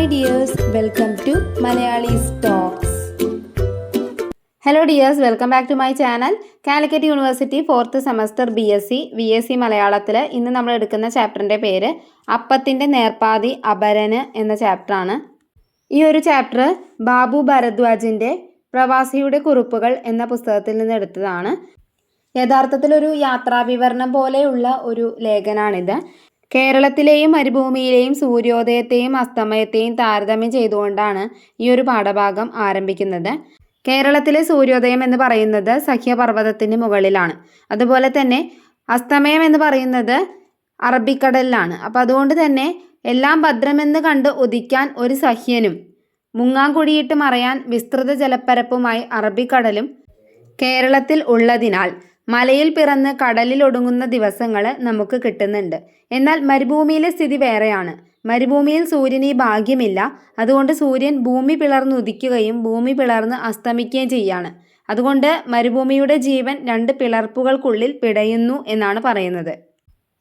Hi dears welcome to Malayalees talks hello dears welcome back to my channel Calicut University fourth semester B S C V S C മലയാളത്തിൽ ഇന്ന് നമ്മൾ എടുക്കുന്ന ചാപ്റ്ററിന്റെ പേര് അപ്പത്തിന്റെ നേർപ്പാതി അപരന് എന്ന ചാപ്റ്ററാണ് ഈ ഒരു ചാപ്റ്റർ ബാബു ഭരദ്വാജിന്റെ പ്രവാസിയുടെ കുറിപ്പുകൾ എന്ന പുസ്തകത്തിൽ നിന്ന് എടുത്തതാണ്. യഥാർത്ഥത്തിൽ ഒരു യാത്രാവിവരണം പോലെയുള്ള ഒരു ലേഖനാണിത്. കേരളത്തിലെയും മരുഭൂമിയിലെയും സൂര്യോദയത്തെയും അസ്തമയത്തെയും താരതമ്യം ചെയ്തുകൊണ്ടാണ് ഈ ഒരു പാഠഭാഗം ആരംഭിക്കുന്നത്. കേരളത്തിലെ സൂര്യോദയം എന്ന് പറയുന്നത് സഖ്യപർവതത്തിന് മുകളിലാണ്. അതുപോലെ തന്നെ അസ്തമയം എന്ന് പറയുന്നത് അറബിക്കടലിലാണ്. അപ്പോൾ അതുകൊണ്ട് തന്നെ എല്ലാം ഭദ്രമെന്ന് കണ്ട് ഉദിക്കാൻ ഒരു സഹ്യനും മുങ്ങാങ്കുഴിയിട്ട് മറയാൻ വിസ്തൃത ജലപ്പരപ്പുമായി അറബിക്കടലും കേരളത്തിൽ ഉള്ളതിനാൽ മലയിൽ പിറന്ന് കടലിൽ ഒടുങ്ങുന്ന ദിവസങ്ങൾ നമുക്ക് കിട്ടുന്നുണ്ട്. എന്നാൽ മരുഭൂമിയിലെ സ്ഥിതി വേറെയാണ്. മരുഭൂമിയിൽ സൂര്യന് ഈ ഭാഗ്യമില്ല. അതുകൊണ്ട് സൂര്യൻ ഭൂമി പിളർന്ന് ഉദിക്കുകയും ഭൂമി പിളർന്ന് അസ്തമിക്കുകയും ചെയ്യാണ്. അതുകൊണ്ട് മരുഭൂമിയുടെ ജീവൻ രണ്ട് പിളർപ്പുകൾക്കുള്ളിൽ പിടയുന്നു എന്നാണ് പറയുന്നത്.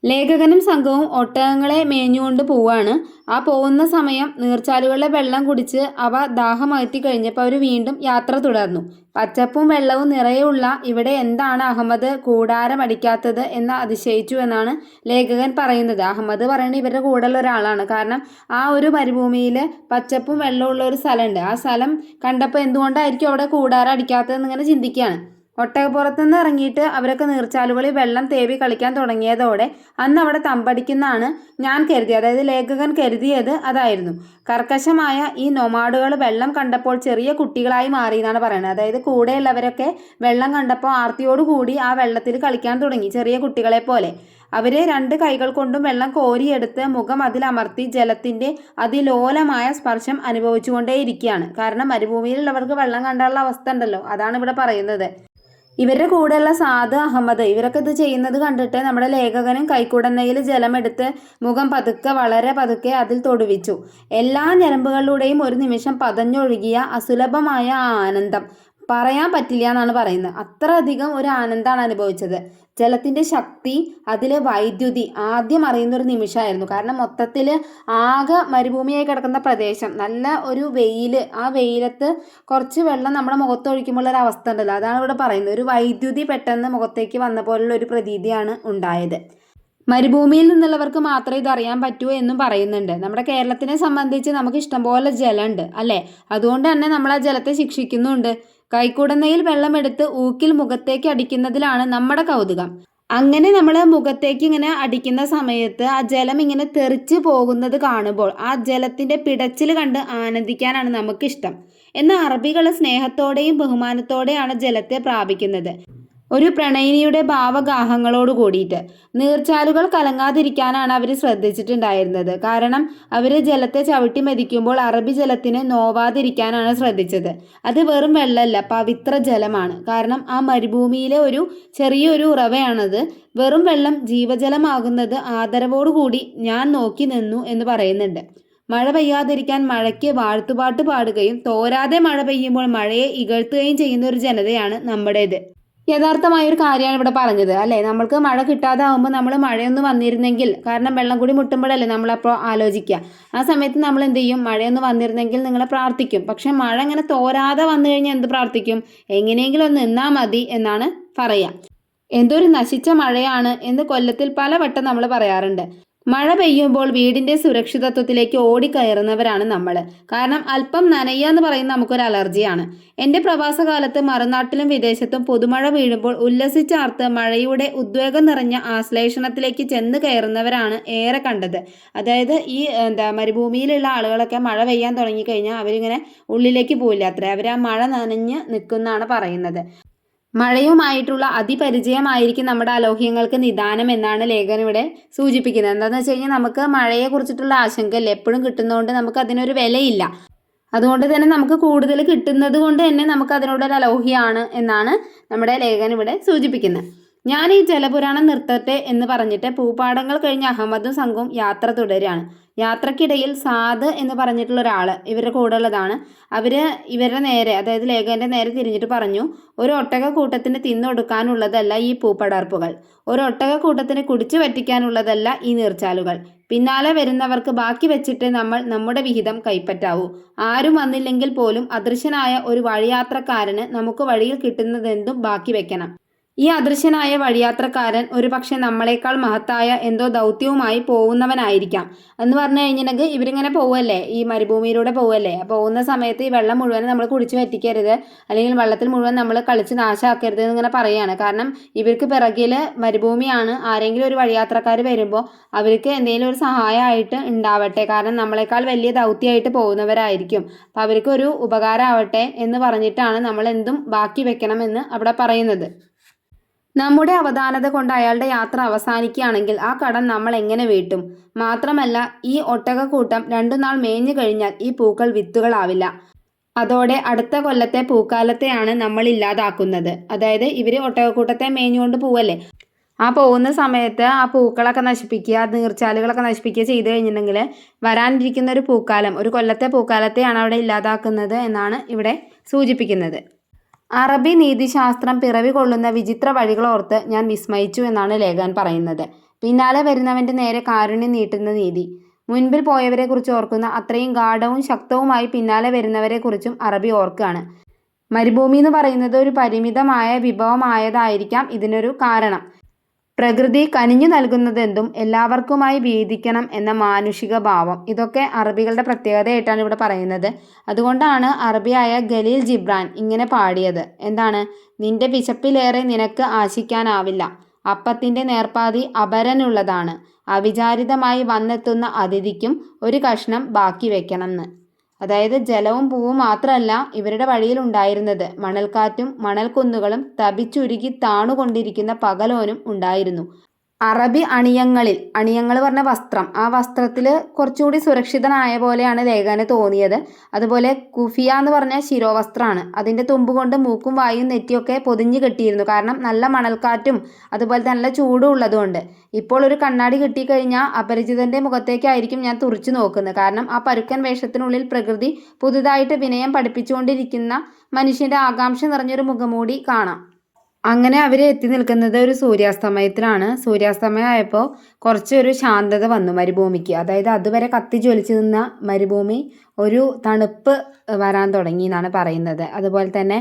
ലേഖകനും സംഘവും ഒട്ടകങ്ങളെ മേഞ്ഞുകൊണ്ട് പോവാണ്. ആ പോകുന്ന സമയം നീർച്ചാലുകളിലെ വെള്ളം കുടിച്ച് അവ ദാഹമകത്തി കഴിഞ്ഞപ്പോൾ അവർ വീണ്ടും യാത്ര തുടർന്നു. പച്ചപ്പും വെള്ളവും നിറയെയുള്ള ഇവിടെ എന്താണ് അഹമ്മദ് കൂടാരമടിക്കാത്തത് എന്ന് അതിശയിച്ചു എന്നാണ് ലേഖകൻ പറയുന്നത്. അഹമ്മദ് പറയുന്നത് ഇവരുടെ കൂടെയുള്ള ഒരാളാണ്. കാരണം ആ ഒരു മരുഭൂമിയിൽ പച്ചപ്പും വെള്ളവും ഉള്ള ഒരു സ്ഥലമുണ്ട്. ആ സ്ഥലം കണ്ടപ്പോൾ എന്തുകൊണ്ടായിരിക്കും അവിടെ കൂടാരം അടിക്കാത്തതെന്ന് ഇങ്ങനെ ചിന്തിക്കുകയാണ്. ഒട്ടകപ്പുറത്തു നിന്ന് ഇറങ്ങിയിട്ട് അവരൊക്കെ നീർച്ചാലുകളിൽ വെള്ളം തേവി കളിക്കാൻ തുടങ്ങിയതോടെ അന്ന് അവിടെ തമ്പടിക്കുന്നതാണ് ഞാൻ കരുതിയത്. അതായത് ലേഖകൻ കരുതിയത് അതായിരുന്നു. കർക്കശമായ ഈ നൊമാഡുകൾ വെള്ളം കണ്ടപ്പോൾ ചെറിയ കുട്ടികളായി മാറി എന്നാണ് പറയുന്നത്. അതായത് കൂടെയുള്ളവരൊക്കെ വെള്ളം കണ്ടപ്പോൾ ആർത്തിയോടുകൂടി ആ വെള്ളത്തിൽ കളിക്കാൻ തുടങ്ങി ചെറിയ കുട്ടികളെ പോലെ. അവർ രണ്ട് കൈകൾ കൊണ്ടും വെള്ളം കോരിയെടുത്ത് മുഖം അതിലമർത്തി ജലത്തിന്റെ അതിലോലമായ സ്പർശം അനുഭവിച്ചുകൊണ്ടേയിരിക്കുകയാണ്. കാരണം മരുഭൂമിയിലുള്ളവർക്ക് വെള്ളം കണ്ടാനുള്ള അവസ്ഥ ഉണ്ടല്ലോ അതാണ് ഇവിടെ പറയുന്നത്. ഇവരുടെ കൂടെയുള്ള സാദ് അഹമ്മദ് ഇവരൊക്കെ ഇത് ചെയ്യുന്നത് കണ്ടിട്ട് നമ്മുടെ ലേഖകനും കൈക്കുടന്നയിൽ ജലമെടുത്ത് മുഖം പതുക്കെ വളരെ പതുക്കെ അതിൽ തൊടുവിച്ചു. എല്ലാ ഞരമ്പുകളിലൂടെയും ഒരു നിമിഷം പതഞ്ഞൊഴുകിയ അസുലഭമായ ആനന്ദം. പറയാൻ പറ്റില്ല എന്നാണ് പറയുന്നത്. അത്ര അധികം ഒരു ആനന്ദമാണ് അനുഭവിച്ചത്. ജലത്തിന്റെ ശക്തി അതിലെ വൈദ്യുതി ആദ്യം അറിയുന്ന ഒരു നിമിഷമായിരുന്നു. കാരണം മൊത്തത്തിൽ ആകെ മരുഭൂമിയായി കിടക്കുന്ന പ്രദേശം. നല്ല ഒരു വെയിൽ ആ വെയിലത്ത് കുറച്ച് വെള്ളം നമ്മുടെ മുഖത്ത് മുഖത്തൊഴിക്കുമ്പോൾ ഒരു അവസ്ഥ ഉണ്ടല്ലോ. അതാണ് ഇവിടെ പറയുന്നത്. ഒരു വൈദ്യുതി പെട്ടെന്ന് മുഖത്തേക്ക് വന്ന പോലുള്ള ഒരു പ്രതീതിയാണ് ഉണ്ടായത്. മരുഭൂമിയിൽ നിന്നുള്ളവർക്ക് മാത്രമേ ഇത് അറിയാൻ പറ്റൂ എന്നും പറയുന്നുണ്ട്. നമ്മുടെ കേരളത്തിനെ സംബന്ധിച്ച് നമുക്ക് ഇഷ്ടംപോലെ ജലമുണ്ട് അല്ലേ? അതുകൊണ്ട് തന്നെ നമ്മൾ ആ ജലത്തെ ശിക്ഷിക്കുന്നുണ്ട്. കൈക്കുടന്നയിൽ വെള്ളമെടുത്ത് ഊക്കിൽ മുഖത്തേക്ക് അടിക്കുന്നതിലാണ് നമ്മുടെ കൗതുകം. അങ്ങനെ നമ്മൾ മുഖത്തേക്ക് ഇങ്ങനെ അടിക്കുന്ന സമയത്ത് ആ ജലം ഇങ്ങനെ തെറിച്ച് പോകുന്നത് കാണുമ്പോൾ ആ ജലത്തിന്റെ പിടച്ചിൽ കണ്ട് ആനന്ദിക്കാനാണ് നമുക്കിഷ്ടം. എന്നാൽ അറബികൾ സ്നേഹത്തോടെയും ബഹുമാനത്തോടെയാണ് ജലത്തെ പ്രാപിക്കുന്നത്. ഒരു പ്രണയിനിയുടെ ഭാവഗാഹങ്ങളോട് കൂടിയിട്ട്. നീർച്ചാലുകൾ കലങ്ങാതിരിക്കാനാണ് അവർ ശ്രദ്ധിച്ചിട്ടുണ്ടായിരുന്നത്. കാരണം അവർ ജലത്തെ ചവിട്ടി മെതിക്കുമ്പോൾ അറബി ജലത്തിന് നോവാതിരിക്കാനാണ് ശ്രദ്ധിച്ചത്. അത് വെറും വെള്ളമല്ല പവിത്ര ജലമാണ്. കാരണം ആ മരുഭൂമിയിലെ ഒരു ചെറിയൊരു ഉറവയാണത്. വെറും വെള്ളം ജീവജലമാകുന്നത് ആദരവോടുകൂടി ഞാൻ നോക്കി നിന്നു എന്ന് പറയുന്നുണ്ട്. മഴ പെയ്യാതിരിക്കാൻ മഴയ്ക്ക് വാഴ്ത്തുപാട്ട് പാടുകയും തോരാതെ മഴ പെയ്യുമ്പോൾ മഴയെ ഇകഴ്ത്തുകയും ചെയ്യുന്ന ഒരു ജനതയാണ് നമ്മുടേത്. യഥാർത്ഥമായ ഒരു കാര്യമാണ് ഇവിടെ പറഞ്ഞത് അല്ലേ? നമ്മൾക്ക് മഴ കിട്ടാതെ ആകുമ്പോൾ നമ്മൾ മഴയൊന്നും വന്നിരുന്നെങ്കിൽ കാരണം വെള്ളം കൂടി മുട്ടുമ്പോഴല്ലേ നമ്മളപ്പോൾ ആലോചിക്കുക ആ സമയത്ത് നമ്മൾ എന്ത് ചെയ്യും? മഴയൊന്ന് വന്നിരുന്നെങ്കിൽ നിങ്ങൾ പ്രാർത്ഥിക്കും. പക്ഷെ മഴ ഇങ്ങനെ തോരാതെ വന്നു കഴിഞ്ഞാൽ എന്ത് പ്രാർത്ഥിക്കും? എങ്ങനെയെങ്കിലും ഒന്ന് നിന്നാൽ മതി എന്നാണ് പറയുക എന്തൊരു നശിച്ച മഴയാണ് എന്ന് കൊല്ലത്തിൽ പലവട്ടം നമ്മൾ പറയാറുണ്ട്. മഴ പെയ്യുമ്പോൾ വീടിന്റെ സുരക്ഷിതത്വത്തിലേക്ക് ഓടിക്കയറുന്നവരാണ് നമ്മൾ കാരണം അല്പം നനയുക എന്ന് പറയുന്നത് നമുക്കൊരു അലർജിയാണ്. എന്റെ പ്രവാസകാലത്ത് മറുനാട്ടിലും വിദേശത്തും പുതുമഴ വീഴുമ്പോൾ ഉല്ലസിച്ചാർത്ത് മഴയുടെ ഉദ്വേഗം നിറഞ്ഞ ആശ്ലേഷണത്തിലേക്ക് ചെന്ന് കയറുന്നവരാണ് ഏറെ കണ്ടത്. അതായത് ഈ എന്താ മരുഭൂമിയിലുള്ള ആളുകളൊക്കെ മഴ പെയ്യാൻ തുടങ്ങിക്കഴിഞ്ഞാൽ അവരിങ്ങനെ ഉള്ളിലേക്ക് പോയില്ല അത്ര അവർ ആ മഴ നനഞ്ഞ് നിൽക്കുന്നാണ് പറയുന്നത്. മഴയുമായിട്ടുള്ള അതിപരിചയമായിരിക്കും നമ്മുടെ അലോഹ്യങ്ങൾക്ക് നിദാനം എന്നാണ് ലേഖനം ഇവിടെ സൂചിപ്പിക്കുന്നത്. എന്താണെന്ന് വെച്ച് കഴിഞ്ഞാൽ നമുക്ക് മഴയെക്കുറിച്ചിട്ടുള്ള ആശങ്കയല്ല? എപ്പോഴും കിട്ടുന്നതുകൊണ്ട് നമുക്ക് അതിനൊരു വിലയില്ല. അതുകൊണ്ട് തന്നെ നമുക്ക് കൂടുതൽ കിട്ടുന്നത് കൊണ്ട് തന്നെ നമുക്ക് അതിനോടൊരു അലോഹ്യമാണ് എന്നാണ് നമ്മുടെ ലേഖനം ഇവിടെ സൂചിപ്പിക്കുന്നത്. ഞാൻ ഈ ജലപുരാണം നിർത്തട്ടെ എന്ന് പറഞ്ഞിട്ട് പൂപ്പാടങ്ങൾ കഴിഞ്ഞ് അഹമ്മദും സംഘവും യാത്ര തുടരുകയാണ്. യാത്രക്കിടയിൽ സാദ് എന്ന് പറഞ്ഞിട്ടുള്ള ഒരാൾ ഇവരുടെ കൂടെ ഉള്ളതാണ് അവർ ഇവരുടെ നേരെ അതായത് ലേഖകന്റെ നേരെ തിരിഞ്ഞിട്ട് പറഞ്ഞു ഒരു ഒട്ടക കൂട്ടത്തിന് തിന്നൊടുക്കാനുള്ളതല്ല ഈ പൂപ്പടർപ്പുകൾ. ഒരു ഒട്ടക കൂട്ടത്തിന് കുടിച്ചു പറ്റിക്കാനുള്ളതല്ല ഈ നീർച്ചാലുകൾ. പിന്നാലെ വരുന്നവർക്ക് ബാക്കി വെച്ചിട്ട് നമ്മൾ നമ്മുടെ വിഹിതം കൈപ്പറ്റാവൂ. ആരും വന്നില്ലെങ്കിൽ പോലും അദൃശ്യനായ ഒരു വഴിയാത്രക്കാരന് നമുക്ക് വഴിയിൽ കിട്ടുന്നതെന്തും ബാക്കി വെക്കണം. ഈ അദൃശ്യനായ വഴിയാത്രക്കാരൻ ഒരുപക്ഷെ നമ്മളെക്കാൾ മഹത്തായ എന്തോ ദൗത്യവുമായി പോകുന്നവനായിരിക്കാം എന്ന് പറഞ്ഞു കഴിഞ്ഞിട്ടുണ്ടെങ്കിൽ ഇവരിങ്ങനെ പോവല്ലേ? ഈ മരുഭൂമിയിലൂടെ പോവല്ലേ? പോകുന്ന സമയത്ത് ഈ വെള്ളം മുഴുവൻ നമ്മൾ കുടിച്ചു പറ്റിക്കരുത് അല്ലെങ്കിൽ വെള്ളത്തിൽ മുഴുവൻ നമ്മൾ കളിച്ച് നാശമാക്കരുത് എന്നിങ്ങനെ പറയുകയാണ്. കാരണം ഇവർക്ക് പിറകിൽ മരുഭൂമിയാണ്. ആരെങ്കിലും ഒരു വഴിയാത്രക്കാർ വരുമ്പോൾ അവർക്ക് എന്തെങ്കിലും ഒരു സഹായമായിട്ട് ഉണ്ടാവട്ടെ. കാരണം നമ്മളെക്കാൾ വലിയ ദൗത്യമായിട്ട് പോകുന്നവരായിരിക്കും. അപ്പോൾ അവർക്ക് ഒരു ഉപകാരമാവട്ടെ എന്ന് പറഞ്ഞിട്ടാണ് നമ്മൾ എന്തും ബാക്കി വെക്കണമെന്ന് അവിടെ പറയുന്നത്. നമ്മുടെ അവധാനത കൊണ്ട് അയാളുടെ യാത്ര അവസാനിക്കുകയാണെങ്കിൽ ആ കടം നമ്മൾ എങ്ങനെ വീട്ടും? മാത്രമല്ല ഈ ഒട്ടകക്കൂട്ടം രണ്ടു നാൾ മേഞ്ഞു കഴിഞ്ഞാൽ ഈ പൂക്കൾ വിത്തുകളാവില്ല. അതോടെ അടുത്ത കൊല്ലത്തെ പൂക്കാലത്തെയാണ് നമ്മൾ ഇല്ലാതാക്കുന്നത്. അതായത് ഇവർ ഒട്ടകക്കൂട്ടത്തെ മേഞ്ഞുകൊണ്ട് പോവല്ലേ? ആ പോകുന്ന സമയത്ത് ആ പൂക്കളൊക്കെ നശിപ്പിക്കുക നീർച്ചാലുകളൊക്കെ നശിപ്പിക്കുക ചെയ്തു കഴിഞ്ഞിട്ടുണ്ടെങ്കിൽ വരാനിരിക്കുന്ന ഒരു പൂക്കാലം ഒരു കൊല്ലത്തെ പൂക്കാലത്തെയാണ് അവിടെ ഇല്ലാതാക്കുന്നത് എന്നാണ് ഇവിടെ സൂചിപ്പിക്കുന്നത്. അറബി നീതിശാസ്ത്രം പിറവി കൊള്ളുന്ന വിചിത്ര വഴികളോർത്ത് ഞാൻ വിസ്മയിച്ചു എന്നാണ് ലേഖാൻ പറയുന്നത്. പിന്നാലെ വരുന്നവന്റെ നേരെ കാരുണ്യം നീട്ടുന്ന നീതി. മുൻപിൽ പോയവരെക്കുറിച്ച് ഓർക്കുന്ന അത്രയും ഗാഠവും ശക്തവുമായി പിന്നാലെ വരുന്നവരെക്കുറിച്ചും അറബി ഓർക്കുകയാണ് മരുഭൂമി എന്ന് പറയുന്നത് ഒരു പരിമിതമായ വിഭവമായതായിരിക്കാം ഇതിനൊരു കാരണം. പ്രകൃതി കനിഞ്ഞു നൽകുന്നതെന്തും എല്ലാവർക്കുമായി വീതിക്കണം എന്ന മാനുഷിക ഭാവം. ഇതൊക്കെ അറബികളുടെ പ്രത്യേകതയായിട്ടാണ് ഇവിടെ പറയുന്നത്. അതുകൊണ്ടാണ് അറബിയായ ഗലീൽ ജിബ്രാൻ ഇങ്ങനെ പാടിയത്. എന്താണ്? നിന്റെ വിശപ്പിലേറെ നിനക്ക് ആശിക്കാനാവില്ല. അപ്പത്തിന്റെ നേർപ്പാതി അപരനുള്ളതാണ്. അവിചാരിതമായി വന്നെത്തുന്ന അതിഥിക്കും ഒരു കഷ്ണം ബാക്കി വെക്കണം അതായത് ജലവും പൂവും മാത്രമല്ല ഇവരുടെ വഴിയിൽ ഉണ്ടായിരുന്നത് മണൽക്കാറ്റും മണൽക്കുന്നുകളും തപിച്ചുരുകി താണുകൊണ്ടിരിക്കുന്ന പകലോനും ഉണ്ടായിരുന്നു. അറബി അണിയങ്ങളിൽ അണിയങ്ങൾ പറഞ്ഞ വസ്ത്രം ആ വസ്ത്രത്തിൽ കുറച്ചുകൂടി സുരക്ഷിതനായ പോലെയാണ് ലേഖന് തോന്നിയത്. അതുപോലെ കുഫിയ എന്ന് പറഞ്ഞ ശിരോവസ്ത്രമാണ് അതിന്റെ തുമ്പ് കൊണ്ട് മൂക്കും വായും നെറ്റിയൊക്കെ പൊതിഞ്ഞു കെട്ടിയിരുന്നു. കാരണം നല്ല മണൽക്കാറ്റും അതുപോലെ നല്ല ചൂടും ഉള്ളതുകൊണ്ട്. ഇപ്പോൾ ഒരു കണ്ണാടി കിട്ടിക്കഴിഞ്ഞാൽ അപരിചിതന്റെ മുഖത്തേക്കായിരിക്കും ഞാൻ തുറച്ചു നോക്കുന്നത്. കാരണം ആ പരുക്കൻ വേഷത്തിനുള്ളിൽ പ്രകൃതി പുതുതായിട്ട് വിനയം പഠിപ്പിച്ചുകൊണ്ടിരിക്കുന്ന മനുഷ്യന്റെ ആകാംക്ഷ നിറഞ്ഞൊരു മുഖമൂടി കാണാം. അങ്ങനെ അവർ എത്തി നിൽക്കുന്നത് ഒരു സൂര്യാസ്തമയത്തിലാണ്. സൂര്യാസ്തമയമായപ്പോൾ കുറച്ചൊരു ശാന്തത വന്നു മരുഭൂമിക്ക്. അതായത് അതുവരെ കത്തി ജ്വലിച്ചു നിന്ന മരുഭൂമി ഒരു തണുപ്പ് വരാൻ തുടങ്ങി എന്നാണ് പറയുന്നത്. അതുപോലെ തന്നെ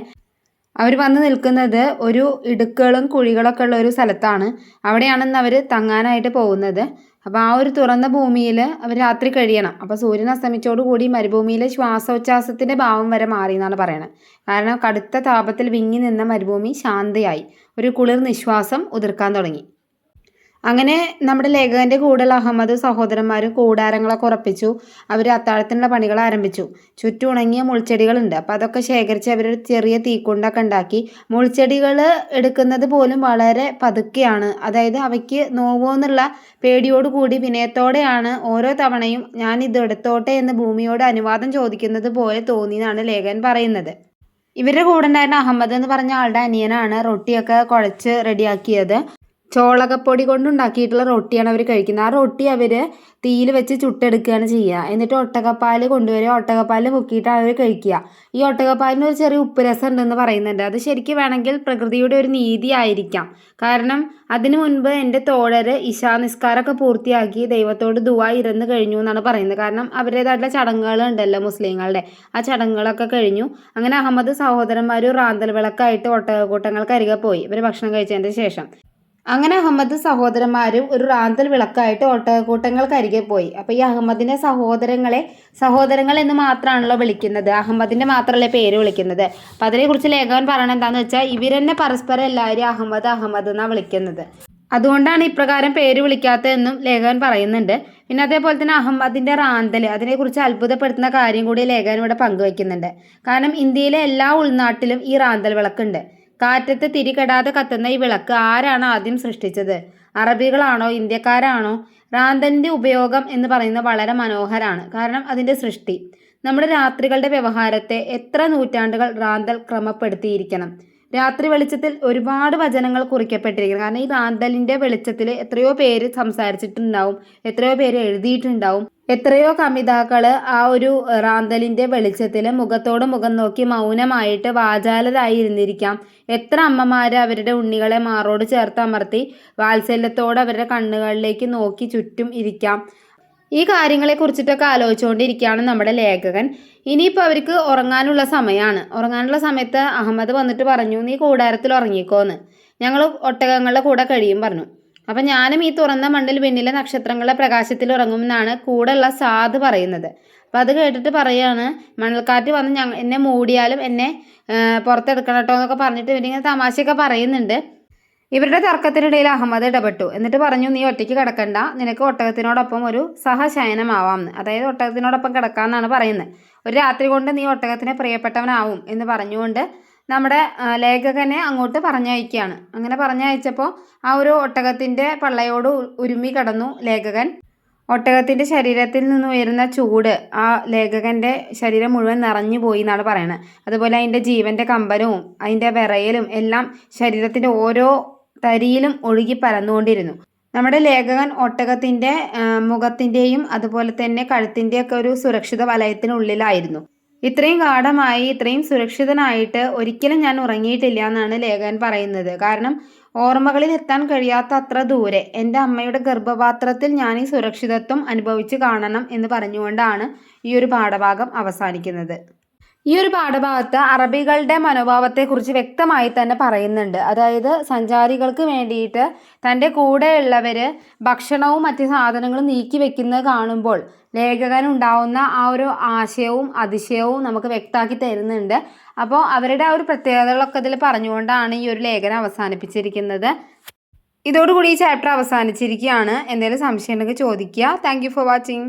അവർ വന്ന് നിൽക്കുന്നത് ഒരു ഇടുക്കുകളും കുഴികളൊക്കെ ഉള്ള ഒരു സ്ഥലത്താണ്. അവിടെയാണെന്ന് അവർ തങ്ങാനായിട്ട് പോകുന്നത്. അപ്പോൾ ആ ഒരു തുറന്ന ഭൂമിയിൽ അവർ രാത്രി കഴിയണം. അപ്പോൾ സൂര്യൻ അസ്തമിച്ചോടുകൂടി മരുഭൂമിയിലെ ശ്വാസോച്ഛ്വാസത്തിന്റെ ഭാവം വരെ മാറി എന്നാണ് പറയുന്നത് കാരണം കടുത്ത താപത്തിൽ വിങ്ങി നിന്ന മരുഭൂമി ശാന്തയായി. ഒരു കുളിർ നിശ്വാസം ഉതിർക്കാൻ തുടങ്ങി. അങ്ങനെ നമ്മുടെ ലേഖകന്റെ കൂടെയുള്ള അഹമ്മദ് സഹോദരന്മാരും കൂടാരങ്ങളൊക്കെ ഉറപ്പിച്ചു. അവർ അത്താഴത്തിനുള്ള പണികൾ ആരംഭിച്ചു. ചുറ്റും ഉണങ്ങിയ മുൾച്ചെടികളുണ്ട്. അപ്പോൾ അതൊക്കെ ശേഖരിച്ച് അവർ ചെറിയ തീക്കുണ്ടൊക്കെ ഉണ്ടാക്കി. മുൾച്ചെടികൾ എടുക്കുന്നത് പോലും വളരെ പതുക്കെയാണ്. അതായത് അവയ്ക്ക് നോവോന്നുള്ള പേടിയോടുകൂടി വിനയത്തോടെയാണ് ഓരോ തവണയും ഞാൻ ഇത് എടുത്തോട്ടെ എന്ന് ഭൂമിയോട് അനുവാദം ചോദിക്കുന്നത് പോലെ തോന്നി എന്നാണ് ലേഖകൻ പറയുന്നത്. ഇവരുടെ കൂടെ ഉണ്ടായിരുന്ന അഹമ്മദ് എന്ന് പറഞ്ഞ ആളുടെ അനിയനാണ് റൊട്ടിയൊക്കെ കുഴച്ച് റെഡിയാക്കിയത്. ചോളകപ്പൊടി കൊണ്ടുണ്ടാക്കിയിട്ടുള്ള റൊട്ടിയാണ് അവർ കഴിക്കുന്നത്. ആ റൊട്ടി അവർ തീയിൽ വെച്ച് ചുട്ടെടുക്കുകയാണ് ചെയ്യുക. എന്നിട്ട് ഒട്ടകപ്പാൽ കൊണ്ടുവരിക. ഒട്ടകപ്പാൽ മുക്കിയിട്ടാണ് അവർ കഴിക്കുക. ഈ ഒട്ടകപ്പാലിന് ഒരു ചെറിയ ഉപ്പ് രസം ഉണ്ടെന്ന് പറയുന്നുണ്ട്. അത് ശരിക്കും വേണമെങ്കിൽ പ്രകൃതിയുടെ ഒരു നീതി ആയിരിക്കാം. കാരണം അതിനു മുൻപ് എന്റെ തോഴർ ഇശാ നിസ്കാരമൊക്കെ പൂർത്തിയാക്കി ദൈവത്തോട് ദുവാ ഇരുന്ന് കഴിഞ്ഞു എന്നാണ് പറയുന്നത്. കാരണം അവരുടേതായിട്ടുള്ള ചടങ്ങുകൾ ഉണ്ടല്ലോ മുസ്ലിങ്ങളുടെ. ആ ചടങ്ങുകളൊക്കെ കഴിഞ്ഞു. അങ്ങനെ അഹമ്മദ് സഹോദരന്മാർ റാന്തൽ വിളക്കായിട്ട് ഒട്ടകക്കൂട്ടങ്ങൾക്ക് അരികെ പോയി. ഇവർ ഭക്ഷണം കഴിച്ചതിന്റെ ശേഷം. അങ്ങനെ അഹമ്മദ് സഹോദരന്മാരും ഒരു റാന്തൽ വിളക്കായിട്ട് ഒട്ടകക്കൂട്ടങ്ങൾക്കരികെ പോയി. അപ്പോൾ ഈ അഹമ്മദിന്റെ സഹോദരങ്ങളെ സഹോദരങ്ങൾ എന്ന് മാത്രമാണല്ലോ വിളിക്കുന്നത്. അഹമ്മദിന്റെ മാത്രമല്ലേ പേര് വിളിക്കുന്നത്. അപ്പം അതിനെക്കുറിച്ച് ലേഖകൻ പറയണത് എന്താണെന്ന് വെച്ചാൽ ഇവരെന്നെ പരസ്പരം എല്ലാവരും അഹമ്മദ് അഹമ്മദ് എന്നാണ് വിളിക്കുന്നത്. അതുകൊണ്ടാണ് ഇപ്രകാരം പേര് വിളിക്കാത്തതെന്നും ലേഖകൻ പറയുന്നുണ്ട്. പിന്നെ അതേപോലെ തന്നെ അഹമ്മദിന്റെ റാന്തൽ അതിനെക്കുറിച്ച് അത്ഭുതപ്പെടുത്തുന്ന കാര്യം കൂടി ലേഖകൻ ഇവിടെ പങ്കുവയ്ക്കുന്നുണ്ട് കാരണം ഇന്ത്യയിലെ എല്ലാ ഉൾനാട്ടിലും ഈ റാന്തൽ വിളക്കുണ്ട്. കാറ്റത്ത് തിരികെടാതെ കത്തുന്ന ഈ വിളക്ക് ആരാണ് ആദ്യം സൃഷ്ടിച്ചത്? അറബികളാണോ ഇന്ത്യക്കാരാണോ? റാന്തന്റെ ഉപയോഗം എന്ന് പറയുന്നത് വളരെ മനോഹരമാണ് കാരണം അതിന്റെ സൃഷ്ടി. നമ്മുടെ രാത്രികളുടെ വ്യവഹാരത്തെ എത്ര നൂറ്റാണ്ടുകൾ റാന്തൽ ക്രമപ്പെടുത്തിയിരിക്കണം? രാത്രി വെളിച്ചത്തിൽ ഒരുപാട് വചനങ്ങൾ കുറിക്കപ്പെട്ടിരിക്കുന്നു. കാരണം ഈ റാന്തലിന്റെ വെളിച്ചത്തിൽ എത്രയോ പേര് സംസാരിച്ചിട്ടുണ്ടാവും എത്രയോ പേര് എഴുതിയിട്ടുണ്ടാവും. എത്രയോ കവിതാക്കൾ ആ ഒരു റാന്തലിന്റെ വെളിച്ചത്തിൽ മുഖത്തോട് മുഖം നോക്കി മൗനമായിട്ട് വാചാലരായി ഇരുന്നിരിക്കാം എത്ര അമ്മമാർ അവരുടെ ഉണ്ണികളെ മാറോട് ചേർത്ത് അമർത്തി വാത്സല്യത്തോടെ അവരുടെ കണ്ണുകളിലേക്ക് നോക്കി ചുറ്റും ഇരിക്കാം. ഈ കാര്യങ്ങളെ കുറിച്ചിട്ടൊക്കെ ആലോചിച്ചുകൊണ്ടിരിക്കുകയാണ് നമ്മുടെ ലേഖകൻ. ഇനിയിപ്പോൾ അവർക്ക് ഉറങ്ങാനുള്ള സമയമാണ് ഉറങ്ങാനുള്ള സമയത്ത് അഹമ്മദ് വന്നിട്ട് പറഞ്ഞു നീ കൂടാരത്തിൽ ഉറങ്ങിക്കോന്ന്. ഞങ്ങൾ ഒട്ടകങ്ങളുടെ കൂടെ കഴിയും പറഞ്ഞു. അപ്പം ഞാനും ഈ തുറന്ന മണ്ണിൽ പിന്നിലെ നക്ഷത്രങ്ങളുടെ പ്രകാശത്തിൽ ഉറങ്ങുമെന്നാണ് കൂടെയുള്ള സാധ് പറയുന്നത്. അപ്പം അത് കേട്ടിട്ട് പറയാണ് മണൽക്കാറ്റ് വന്ന് ഞങ്ങൾ എന്നെ മൂടിയാലും എന്നെ പുറത്തെടുക്കണം കേട്ടോ എന്നൊക്കെ പറഞ്ഞിട്ട് ഇവരിങ്ങനെ തമാശയൊക്കെ പറയുന്നുണ്ട്. ഇവരുടെ തർക്കത്തിനിടയിൽ അഹമ്മദ് ഇടപെട്ടു. എന്നിട്ട് പറഞ്ഞു നീ ഒറ്റയ്ക്ക് കിടക്കണ്ട. നിനക്ക് ഒട്ടകത്തിനോടൊപ്പം ഒരു സഹശയനമാവാം എന്ന്. അതായത് ഒട്ടകത്തിനോടൊപ്പം കിടക്കാമെന്നാണ് പറയുന്നത്. ഒരു രാത്രി കൊണ്ട് നീ ഒട്ടകത്തിന് പ്രിയപ്പെട്ടവനാവും എന്ന് പറഞ്ഞുകൊണ്ട് നമ്മുടെ ലേഖകനെ അങ്ങോട്ട് പറഞ്ഞയക്കുകയാണ്. അങ്ങനെ പറഞ്ഞയച്ചപ്പോൾ ആ ഒരു ഒട്ടകത്തിന്റെ പള്ളയോട് ഉരുമി കടന്നു ലേഖകൻ. ഒട്ടകത്തിന്റെ ശരീരത്തിൽ നിന്ന് ഉയരുന്ന ചൂട് ആ ലേഖകന്റെ ശരീരം മുഴുവൻ നിറഞ്ഞു പോയി എന്നാണ് പറയുന്നത് അതുപോലെ അതിന്റെ ജീവന്റെ കമ്പനവും അതിന്റെ വിറയലും എല്ലാം ശരീരത്തിന്റെ ഓരോ തരിയിലും ഒഴുകി പരന്നുകൊണ്ടിരുന്നു. നമ്മുടെ ലേഖകൻ ഒട്ടകത്തിന്റെ മുഖത്തിന്റെയും അതുപോലെ തന്നെ കഴുത്തിന്റെയൊക്കെ ഒരു സുരക്ഷിത വലയത്തിനുള്ളിലായിരുന്നു. ഇത്രയും ഗാഠമായി ഇത്രയും സുരക്ഷിതനായിട്ട് ഒരിക്കലും ഞാൻ ഉറങ്ങിയിട്ടില്ല എന്നാണ് ലേഖകൻ പറയുന്നത്. കാരണം ഓർമ്മകളിൽ എത്താൻ കഴിയാത്ത അത്ര ദൂരെ എന്റെ അമ്മയുടെ ഗർഭപാത്രത്തിൽ ഞാൻ ഈ സുരക്ഷിതത്വം അനുഭവിച്ച് കാണണം എന്ന് പറഞ്ഞുകൊണ്ടാണ് ഈ ഒരു പാഠഭാഗം അവസാനിക്കുന്നത്. ഈ ഒരു പാഠഭാഗത്ത് അറബികളുടെ മനോഭാവത്തെക്കുറിച്ച് വ്യക്തമായി തന്നെ പറയുന്നുണ്ട്. അതായത് സഞ്ചാരികൾക്ക് വേണ്ടിയിട്ട് തന്റെ കൂടെയുള്ളവർ ഭക്ഷണവും മറ്റ് സാധനങ്ങളും നീക്കി വെക്കുന്നത് കാണുമ്പോൾ ലേഖകൻ ഉണ്ടാവുന്ന ആ ഒരു ആശയവും അതിശയവും നമുക്ക് വ്യക്തമാക്കി തരുന്നുണ്ട്. അപ്പോൾ അവരുടെ ആ ഒരു പ്രത്യേകതകളൊക്കെ ഇതിൽ പറഞ്ഞുകൊണ്ടാണ് ഈ ഒരു ലേഖനം അവസാനിപ്പിച്ചിരിക്കുന്നത്. ഇതോടുകൂടി ഈ ചാപ്റ്റർ അവസാനിച്ചിരിക്കുകയാണ്. എന്തെങ്കിലും സംശയം ഉണ്ടെങ്കിൽ ചോദിക്കുക താങ്ക് ഫോർ വാച്ചിങ്